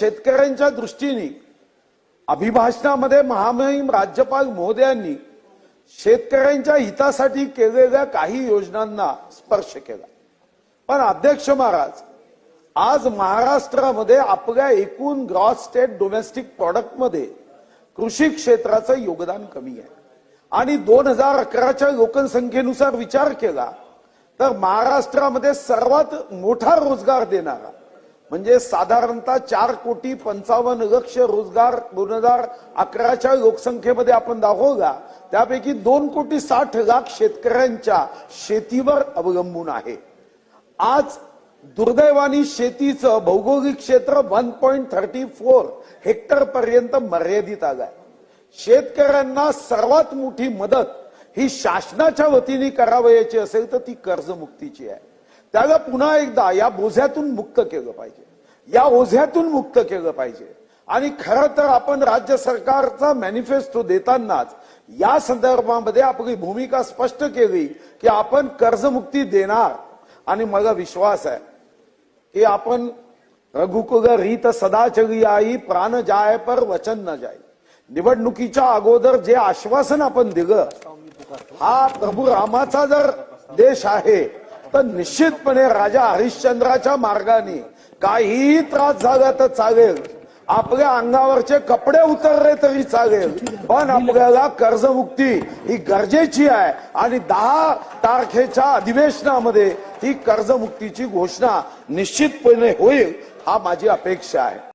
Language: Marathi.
शेतकऱ्यांच्या दृष्टीने अभिभाषणामध्ये महामहिम राज्यपाल महोदयांनी शेतकऱ्यांच्या हितासाठी केलेल्या काही योजनांना स्पर्श केला. पण अध्यक्ष महाराज आज महाराष्ट्रामध्ये आपल्या एकूण ग्रॉस स्टेट डोमेस्टिक प्रॉडक्टमध्ये कृषी क्षेत्राचं योगदान कमी आहे. आणि दोन हजार अकराच्या लोकसंख्येनुसार विचार केला तर महाराष्ट्रामध्ये सर्वात मोठा रोजगार देणारा म्हणजे साधारणतः चार कोटी पंचावन्न लक्ष रोजगार दोन हजार अकराच्या लोकसंख्येमध्ये आपण दाखवला त्यापैकी दोन कोटी साठ लाख शेतकऱ्यांच्या शेतीवर अवलंबून आहे. आज दुर्दैवानी शेतीचं भौगोलिक क्षेत्र one point thirty four hectare पर्यंत मर्यादित आलंय शेतकऱ्यांना सर्वात मोठी मदत ही शासनाच्या वतीने करावयाची असेल तर ती कर्जमुक्तीची आहे. त्याला पुन्हा एकदा या बोझ्यातून मुक्त केलं पाहिजे. या ओझ्यातून मुक्त केलं पाहिजे. आणि खरं तर आपण राज्य सरकारचा मॅनिफेस्टो देतानाच या संदर्भामध्ये आपली भूमिका स्पष्ट केली की आपण कर्जमुक्ती देणार. आणि मला विश्वास आहे की आपण रघुकुल रीत सदा चली आई प्राण जाय पर वचन न जाय. निवडणुकीच्या अगोदर जे आश्वासन आपण दिलं हा प्रभू रामाचा जर देश आहे तर निश्चितपणे राजा हरिश्चंद्राच्या मार्गाने काहीही त्रास झाला तर चालेल. आपल्या अंगावरचे कपडे उतरले तरी चालेल. पण आपल्याला कर्जमुक्ती ही गरजेची आहे. आणि दहा तारखेच्या अधिवेशनामध्ये ही कर्जमुक्तीची घोषणा निश्चितपणे होईल हा माझी अपेक्षा आहे.